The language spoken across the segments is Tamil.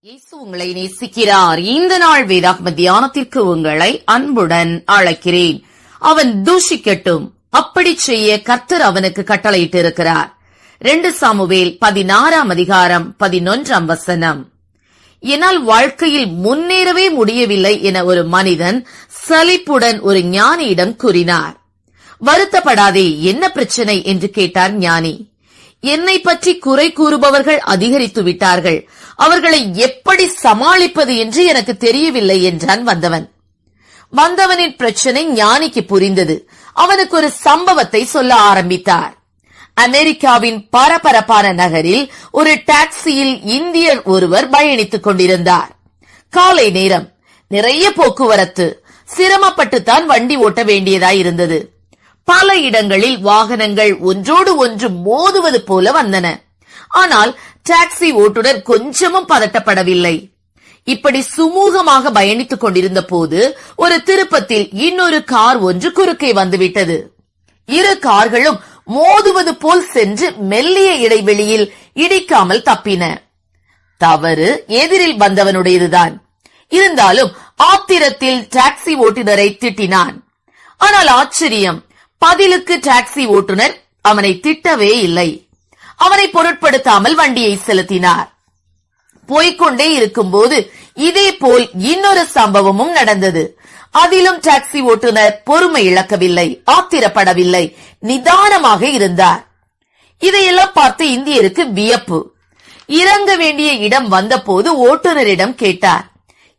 இயேசு உங்களை நேசிக்கிறார். இந்த நாள் வேதாத்ம தியானத்திற்கு உங்களை அன்புடன் அழைக்கிறேன். அவன் தூஷிக்கட்டும். அப்படி செய்ய கர்த்தர் அவனுக்கு கட்டளையிட்டு இருக்கிறார் ரெண்டு சாமுவேல் பதினாறாம் அதிகாரம் பதினொன்றாம் வசனம். என்னால் வாழ்க்கையில் முன்னேறவே முடியவில்லை என ஒரு மனிதன் சலிப்புடன் ஒரு ஞானியிடம் கூறினார். வருத்தப்படாதே என்ன பிரச்சனை? என்று கேட்டார் ஞானி. என்னை பற்றி குறை கூறுபவர்கள் அதிகரித்து விட்டார்கள். அவர்களை எப்படி சமாளிப்பது என்று எனக்கு தெரியவில்லை என்றான் வந்தவன். வந்தவனின் பிரச்சனை ஞானிக்கு புரிந்தது. அவனுக்கு ஒரு சம்பவத்தை சொல்ல ஆரம்பித்தார். அமெரிக்காவின் பரபரப்பான நகரில் ஒரு டாக்ஸியில் இந்தியர் ஒருவர் பயணித்துக் கொண்டிருந்தார். காலை நேரம். நிறைய போக்குவரத்து. சிரமப்பட்டுத்தான் வண்டி ஓட்ட வேண்டியதாயிருந்தது. பல இடங்களில் வாகனங்கள் ஒன்றோடு ஒன்று மோதுவது போல வந்தன. ஆனால் டாக்ஸி ஓட்டுநர் கொஞ்சமும் பதட்டப்படவில்லை. இப்படி சுமூகமாக பயணித்துக் கொண்டிருந்த போது ஒரு திருப்பத்தில் இன்னொரு கார் ஒன்று குறுக்கே வந்துவிட்டது. இரு கார்களும் மோதுவது போல் சென்று மெல்லிய இடைவெளியில் இடிக்காமல் தப்பின. தவறு எதிரில் வந்தவனுடையதுதான். இருந்தாலும் ஆத்திரத்தில் டாக்ஸி ஓட்டுநரை திட்டினான். ஆனால் ஆச்சரியம் பதிலுக்கு டாக்ஸி ஓட்டுநர் அவனை திட்டவே இல்லை. அவனை பொருட்படுத்தாமல் வண்டியை செலுத்தினார். போய்க்கொண்டே இருக்கும்போது இதே போல் இன்னொரு சம்பவமும் நடந்தது. அதிலும் டாக்ஸி ஓட்டுநர் பொறுமை இழக்கவில்லை ஆத்திரப்படவில்லை நிதானமாக இருந்தார். இதையெல்லாம் பார்த்து இந்தியருக்கு வியப்பு. இறங்க வேண்டிய இடம் வந்தபோது ஓட்டுநரிடம் கேட்டார்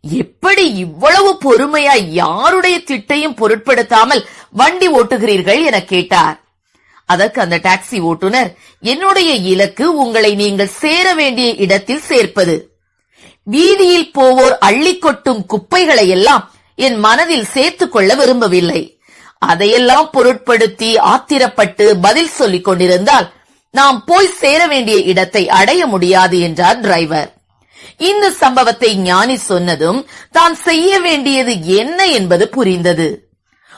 எப்படி இவ்வளவு பொறுமையா யாருடைய திட்டையும் பொருட்படுத்தாமல் வண்டி ஓட்டுகிறீர்கள் என கேட்டார். அதற்கு அந்த டாக்ஸி ஓட்டுநர் என்னுடைய இலக்கு உங்களை நீங்கள் சேர வேண்டிய இடத்தில் சேர்ப்பது. வீதியில் போவோர் அள்ளி கொட்டும் குப்பைகளை எல்லாம் என் மனதில் சேர்த்துக் கொள்ள விரும்பவில்லை. அதையெல்லாம் பொருட்படுத்தி ஆத்திரப்பட்டு பதில் சொல்லிக் கொண்டிருந்தால் நாம் போய் சேர வேண்டிய இடத்தை அடைய முடியாது என்றார் டிரைவர். இந்த சம்பவத்தை ஞானி சொன்னதும் தான் செய்ய வேண்டியது என்ன என்பது புரிந்தது.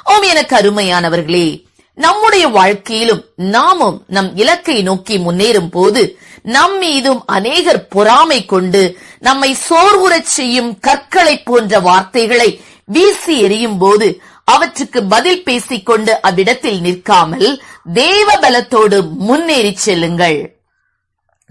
ஓம் என கருமையானவர்களே நம்முடைய வாழ்க்கையிலும் நாமும் நம் இலக்கை நோக்கி முன்னேறும் போது நம் மீதும் அநேகர் பொறாமை கொண்டு நம்மை சோர்வுறச் செய்யும் கற்களை போன்ற வார்த்தைகளை வீசி எறியும் போது அவற்றுக்கு பதில் பேசிக்கொண்டு அவ்விடத்தில் நிற்காமல் தேவ பலத்தோடு முன்னேறிச் செல்லுங்கள்.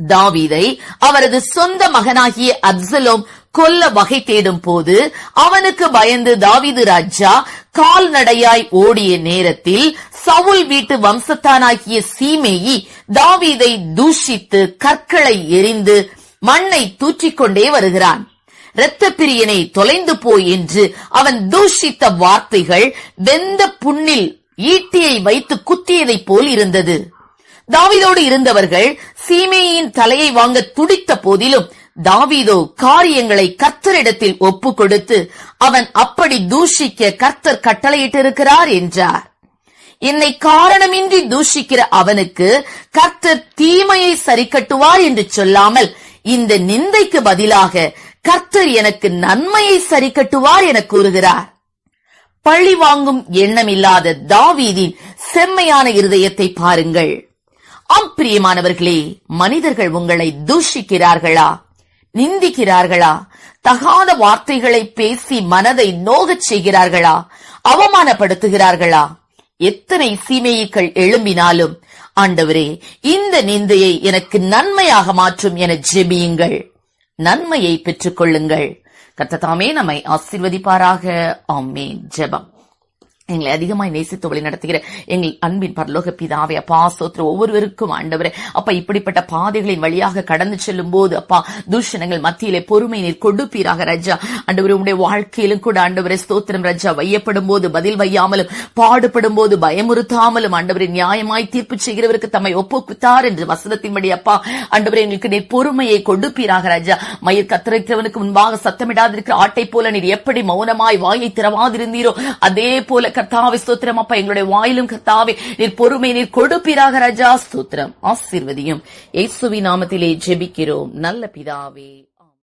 தாவீதை அவரது சொந்த மகனாகிய அப்சலோம் கொல்ல வகை தேடும் போது அவனுக்கு பயந்து தாவீது ராஜா கால்நடையாய் ஓடிய நேரத்தில் சவுல் வீட்டு வம்சத்தானாகிய சீமேயி தாவீதை தூஷித்து கற்களை எரிந்து மண்ணை தூற்றிக்கொண்டே வருகிறான். இரத்த பிரியனை தொலைந்து போய் என்று அவன் தூஷித்த வார்த்தைகள் வெந்த புண்ணில் ஈட்டியை வைத்து குத்தியதைப் போல் இருந்தது. தாவீதோடு இருந்தவர்கள் சீமேயின் தலையை வாங்க துடித்த போதிலும் தாவீதோ காரியங்களை கர்த்தரிடத்தில் ஒப்பு கொடுத்து அவன் அப்படி தூஷிக்க கர்த்தர் கட்டளையிட்டிருக்கிறார் என்றார். என்னை காரணமின்றி தூஷிக்கிற அவனுக்கு கர்த்தர் தீமையை சரி கட்டுவார் என்று சொல்லாமல் இந்த நிந்தைக்கு பதிலாக கர்த்தர் எனக்கு நன்மையை சரி கட்டுவார் என கூறுகிறார். பழி வாங்கும் எண்ணமில்லாத தாவீதின் செம்மையான இருதயத்தை பாருங்கள். ஆம் பிரியமானவர்களே மனிதர்கள் உங்களை தூஷிக்கிறார்களா? நிந்திக்கிறார்களா? தகாத வார்த்தைகளை பேசி மனதை நோகச் செய்கிறார்களா? அவமானப்படுத்துகிறார்களா? எத்தனை சீமையைகள் எழும்பினாலும் ஆண்டவரே இந்த நிந்தையை எனக்கு நன்மையாக மாற்றும் என ஜெபியுங்கள். நன்மையை பெற்றுக் கொள்ளுங்கள் கத்ததாமே நம்மை ஆசிர்வதிப்பாராக. ஆமேன். ஜெபம். எங்களை அதிகமாய் நேசித்து வழி நடத்துகிற எங்கள் அன்பின் பரலோக பிதாவே அப்பா சோத்திர ஒவ்வொருவருக்கும் ஆண்டவரே. அப்பா இப்படிப்பட்ட பாதைகளின் வழியாக கடந்து செல்லும் போது அப்பா தூஷணங்கள் மத்தியிலே பொறுமை நீர் கொடுப்பீராக ரஜா. ஆண்டவரே உடைய வாழ்க்கையிலும் கூட ஆண்டவரே ஸ்தோத்திரம் ரஜா. வையப்படும் போது பதில் வையாமலும் பாடுபடும் போது பயமுறுத்தாமலும் ஆண்டவரே நியாயமாய் தீர்ப்பு செய்கிறவருக்கு தம்மை ஒப்புக்குத்தார் என்று வசனத்தின்படி அப்பா ஆண்டவரே எங்களுக்கு நீர் பொறுமையை கொடுப்பீராக ராஜா. மயிர் கத்திரிக்கிறவனுக்கு முன்பாக சத்தமிடாதிருக்கிற ஆட்டை போல நீர் எப்படி மௌனமாய் வாயை திறவாதிருந்தீரோ அதே போல கர்த்தாவை ஸ்தோத்திரம். அப்பா எங்களுடைய வாயிலும் கர்த்தாவை நீர் பொறுமை நீர் கொடுப்பீராக ராஜா. ஸ்தோத்திரம். ஆசீர்வதியும். இயேசுவி நாமத்திலே ஜெபிக்கிறோம். நல்ல பிதாவே.